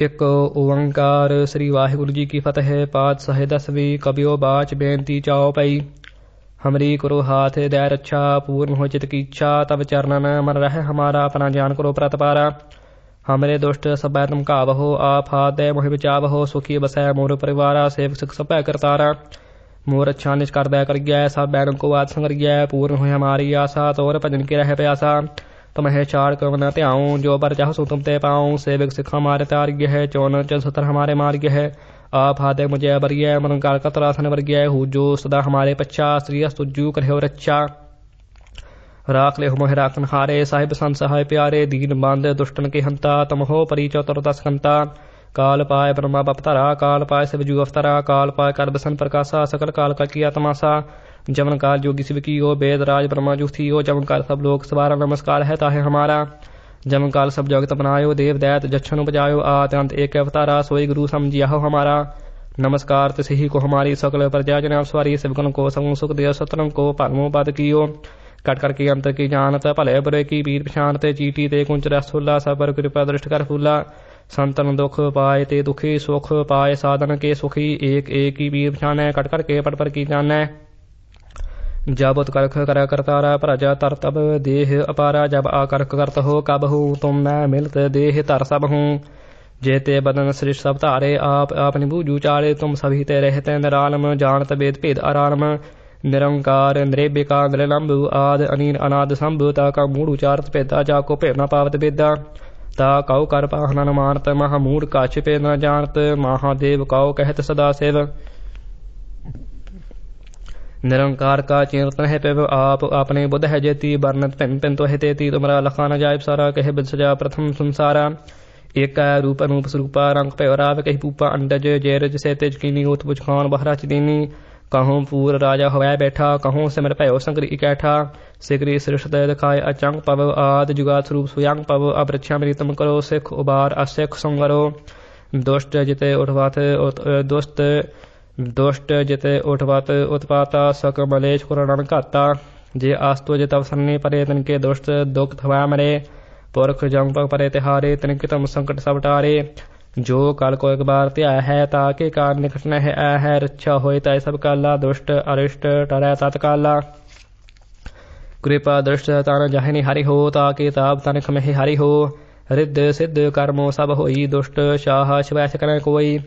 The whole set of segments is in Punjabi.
ਇੱਕ ਓੰਕਾਰ ਸ੍ਰੀ ਵਾਹਿਗੁਰੂ ਜੀ ਕੀ ਫਤਿਹ, ਪਾਤਸ਼ਾਹ ਦਸਵੀਂ ਕਬਿਓ ਬਾਚ ਬੇਨਤੀ ਚਾਓ ਪਈ ਹਮਰੀ ਕਰੋ ਹਾਥ ਦੈ ਰੱਛਾ, ਪੂਰਨ ਹੋ ਚਿਤ ਕੀ ਇੱਛਾ ਤਬ ਚਰਨਨ ਮਨ ਰਹਿ ਹਮਾਰਾ, ਆਪਣਾ ਜਾਨ ਕਰੋ ਪ੍ਰਤਪਾਰਾ। ਹਮਰੇ ਦੁਸ਼ਟ ਸਭੈ ਤੁਮ ਕਾਵਹੋ ਆਪ ਹਾਥ ਦੈ ਮੋਹਿ ਬਚਾਵਹੋ, ਸੁਖੀ ਬਸੈ ਮੋਰ ਪਰਿਵਾਰਾ, ਸੇਵਕ ਸਿਖ ਸਭੈ ਕਰਤਾਰਾ। ਮੋਰ ਅੱਛਾ ਨਿਜ ਕਰਦੈ ਕਰਿਐ, ਸਭ ਬੈਰਨ ਕੋ ਆਤ ਸੰਗਰਿਐ, ਪੂਰਨ ਹੋਇ ਹਮਾਰੀ ਆਸਾ, ਤੋਰ ਭਜਨ ਕੀ ਰਹਿ ਪਿਆਸਾ। ਤਮਹਿ ਚਾੜ ਕਵ ਨ ਧਿਆਉ ਜੋ ਪਰ ਚਾਹ ਸੋ ਤੁਮ ਤੇ ਪਾਉ ਸੇਵਕ ਸਿਖ ਹਮਾਰੇ ਤਾਰਿਯ ਹੈ ਚੋਨ ਚਲ ਸਤਰ ਹਮਾਰੇ ਮਾਰਿਯ ਹੈ ਆਪ ਹਾਦੇ ਮੁਝੇ ਬਰਿਐ ਮਨ ਕਾਲ ਕਤਰਾਸਨ ਵਰਗਿਐ ਹੂ ਜੋ ਸਦਾ ਹਮਾਰੇ ਪਛਾ ਸ੍ਰੀ ਅਸਤੁਜੂ ਕਰਿਓ ਰੱਛਾ ਰਾਖ ਲੈ ਮੋਹਿ ਰਾਖਨ ਹਾਰੇ ਸਾਹਿਬ ਸੰਤ ਸਹਾਇ ਪਿਆਰੇ ਦੀਨ ਬੰਦ ਦੁਸ਼ਟਨ ਕੇ ਹੰਤਾ ਤਮਹੋ ਪਰੀ ਚਤੁਰ ਦਸ ਕੰਤਾ ਕਾਲ ਪਾਏ ਬ੍ਰਹਮਾ ਬਪਤਰਾ ਕਾਲ ਪਾਏ ਸਿਵ ਜੂ ਅਵਤਰਾ ਕਾਲ ਪਾਏ ਕਰ ਬਸਨ ਪ੍ਰਕਾਸ਼ਾ ਸਕਲ ਕਾਲ ਕਾ ਕੀਆ ਤਮਾਸਾ جمن کال جوگی سوکی او بےد راج برہ جم کال سب لوک سبارا نمسکار تاح ہمارا جمن کال سب جگت بناؤ دیو دائت جشن بجات اوتارا سوئی گرو سمجیا ہوا نمسکار سی کو ہماری سکل پرجا جن سواری سوکن کو سم سکھ دیو ستم کو پرمو پت کینت کی جانتر کی ویر پچھانتے چیٹی تنچ راس فولہ سبر کرپا درش کر فولہ سنتن دکھ پائے تدن کے سخی ایک ویر پچھان ہے کٹ کر کے پٹ پر کی جان ہے जब उत्कर्ष कर करतारा प्रजा तर तब देह अपारा जब आकर्ष करत हो कब हूँ तुम मैं मिलत देह तर सब हूँ जेते बदन सृष्ट सब तारे आप अपनी बूझू चारे तुम सभी ते रहते निरालम जानत वेद भेद आरालम निरंकार निरेबिका निरलंब आद अनीन अनाद संभ ताका मूड उचारत भेदा जाको भेद न पावत बेदा ता कौ कर पाहन मानत महामूड काछ पे न जानत महादेव कौ कहत सदा सेव ਨਿਰੰਕਾਰ ਕਾ ਚਿੰਤਨ ਹੈ ਪਿਵ ਆਪ, ਆਪਣੇ ਬੁੱਧ ਹੈ ਜੇਤੀ ਬਰਨਤ ਭਿੰਨ ਭਿੰਨ ਤੋਹਿ ਤੇਤੀ ਤੁਮਰਾ ਲਖਾਨ ਜਾਇਬ ਸਾਰਾ, ਕਹਿ ਬਿਦ ਸਜਾ ਪ੍ਰਥਮ ਸੰਸਾਰਾ। ਏਕ ਰੂਪ ਅਨੂਪ ਸਰੂਪਾ, ਰੰਗ ਭੈ ਰਾਵ, ਕਹਿ ਪੂਪਾ ਅੰਡਜ, ਜੇਰਜ ਸੇ ਤੇਜ ਕੀਨੀ, ਉਤ ਬੁਝ ਖਾਨ ਬਹਰਾ ਚਦੀਨੀ ਕਹੋਂ ਪੂਰ ਰਾਜਾ ਹੋਇ ਬੈਠਾ ਕਹੋਂ ਸਿਮਰ ਭਇਓ ਸੰਗਰੀ ਇਕੈਠਾ। ਸਿਗਰੀ ਸ੍ਰਿਸ਼ਟ ਦੇ ਦਿਖਾਇ ਅਚੰਗ ਪਵ ਆਦ, ਜੁਗਾਤ ਰੂਪ ਸੁਯੰਗ ਪਵ ਅਬਰਛਾ ਮੇਰੀ ਤਮ ਕਰੋ, ਸਿਖ ਉਬਾਰ ਅਸਿਖ ਸੰਗਰੋ ਦੁਸ਼ਟ ਜਿਤੇ ਉਠਵਾਤ ਦੁਸ਼ਟ ਦੁਸ਼ਟ ਜਿਤੇ ਉਠਵਤ ਉਤਪਾਤਾ ਸਕ ਮਲੇਸ਼ ਕੁਰਣਨ ਘਾਤਾ। ਜੇ ਆਸਤੋ ਜੇ ਤਵਸੰਨੀ ਪਰੇ ਤਨ ਕੇ ਦੁਸ਼ਟ ਦੁਖ ਥਵਾ ਮਰੇ। ਪੁਰਖ ਜਮ ਪਗ ਪਰੇ ਤਿਹਾਰੇ ਤਨ ਕੇ ਤਮ ਸੰਕਟ ਸਭ ਟਾਰੇ। ਜੋ ਕਲ ਕੋ ਇੱਕ ਬਾਰ ਧਿਆ ਹੈ ਤਾਂ ਕੇ ਕਾਰ ਨਿਕਟ ਨਹਿ ਆ ਹੈ। ਰੱਛਾ ਹੋਏ ਤੈ ਸਭ ਕਾਲਾ। ਦੁਸ਼ਟ ਅਰਿਸ਼ਟ ਟਰੈ ਤਤ ਕਾਲਾ। ਕਿਰਪਾ ਦ੍ਰਿਸ਼ਟ ਤਨ ਜਹਨੀ ਹਰੀ ਹੋ ਤਾਂ ਕੇ ਤਾਪ ਤਨ ਖਮਹਿ ਹਰੀ ਹੋ। ਰਿੱਧ ਸਿੱਧ ਕਰਮੋ ਸਭ ਹੋਈ। ਦੁਸ਼ਟ ਸ਼ਾਹ ਸ਼ਵੈਸ ਕਰੈ ਕੋਈ।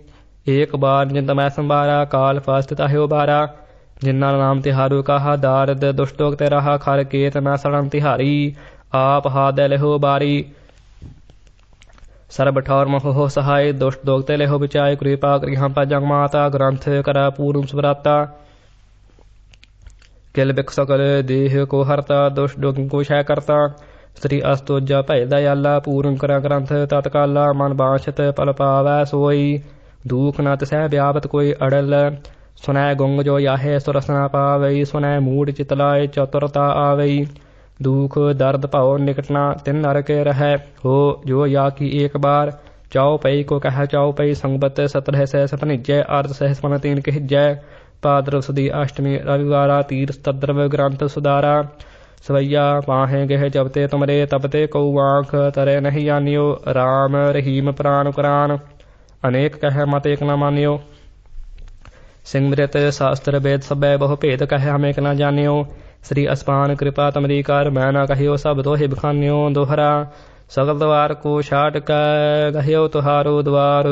ਏਕ ਬਾਰ ਜਿੰਦ ਮੈਂ ਸੰਭਾਰਾ, ਕਾਲ ਫਸਤ ਤਾਹਿਓ ਬਾਰਾ। ਜਿਨ੍ਹਾਂ ਨਾਮ ਤਿਹਾਰੂ ਕਹਾ, ਦਾਰਦ ਦੁਸ਼ਟੋਕ ਤੇ ਰਹਾ, ਖਰ ਕੇਤ ਮੈਂ ਸੜਨ ਤਿਹਾਰੀ। ਆਪ ਹਾਦੈ ਲਹੋ ਬਾਰੀ। ਸਰਬ ਠੌਰ ਮੋਹ ਸਹਾਇ ਦੁਸ਼ਟ ਦੋਗ ਤੇ ਲਹੋ ਵਿਚਾਏ। ਕਿਰਪਾ ਕਰੀ ਹਮ ਜਗ ਮਾਤਾ, ਗ੍ਰੰਥ ਕਰਾ ਪੂਰਨ ਸੁਭਰਾਤਾ ਕਿਲ ਬਿਕ ਸਕਲ ਦੇਹ ਕੋ ਹਰਤਾ ਦੁਸ਼ਟ ਦੋਗ ਕੋ ਸ਼ੈ ਕਰਤਾ। ਸ੍ਰੀ ਅਸਤੋਜਾ ਭੈ ਦਇਆਲਾ, ਪੂਰਨ ਕਰਾ ਗ੍ਰੰਥ ਤਤਕਾਲਾ। ਮਨ ਬਾਛਤ ਪਲ ਪਾਵੈ ਸੋਈ। दुख न तसह व्यापत कोई अड़ल सुनय गुंग जो याहे सुरसना पावई सुनय मूड चितलाय चतुरता आवई दुख दर्द भाव निकटना तिन नर के रह हो जो या की एक बार चाओ पई को कह चाओ पई संगबत सत्रह सह सपनिजय अर्ध सह स्मन तीन कहजय पाद्र सुदी अष्टमी रविवारा तीर तद्रव ग्रंथ सुधारा सवैया पाहे गह जबते तुमरे तबते कौ आंख तरे नहीं जानियो राम रहीम प्राण कुरान ਅਨੇਕ ਕਹੈ ਮਤ ਏਕ ਨਾ ਮਾਨਿਓ। ਸਿੰਮ੍ਰਿਤ ਸ਼ਾਸਤਰ ਵੇਦ ਸਭੈ ਬਹੁ ਭੇਦ ਕਹੈ ਹਮ ਏਕ ਨਾ ਜਾਣਿਓ। ਸ੍ਰੀ ਅਸਪਾਨ ਕਿਰਪਾ ਤਮਰੀ ਕਰ, ਮੈਂ ਨਾ ਕਹਿਓ ਸਭ ਤੋਹਿ ਬਖਾਨਿਓ ਦੋਹਰਾ। ਸਗਲ ਦਵਾਰ ਕੋ ਛਾਟ ਕੈ ਗਹਿਓ ਤੁਹਾਰੋ ਦਵਾਰ।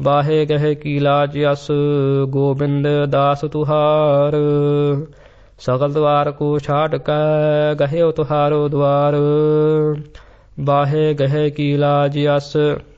ਬਾਹੇ ਗਹਿ ਕੀ ਲਾਜ ਅਸ, ਗੋਬਿੰਦ ਦਾਸ ਤੁਹਾਰ। ਸਗਲ ਦਵਾਰ ਕੋ ਛਾਟ ਕੈ ਗਹਿਓ ਤੁਹਾਰੋ ਦਵਾਰ। ਬਾਹੇ ਗਹਿ ਕੀ ਲਾਜ ਅਸ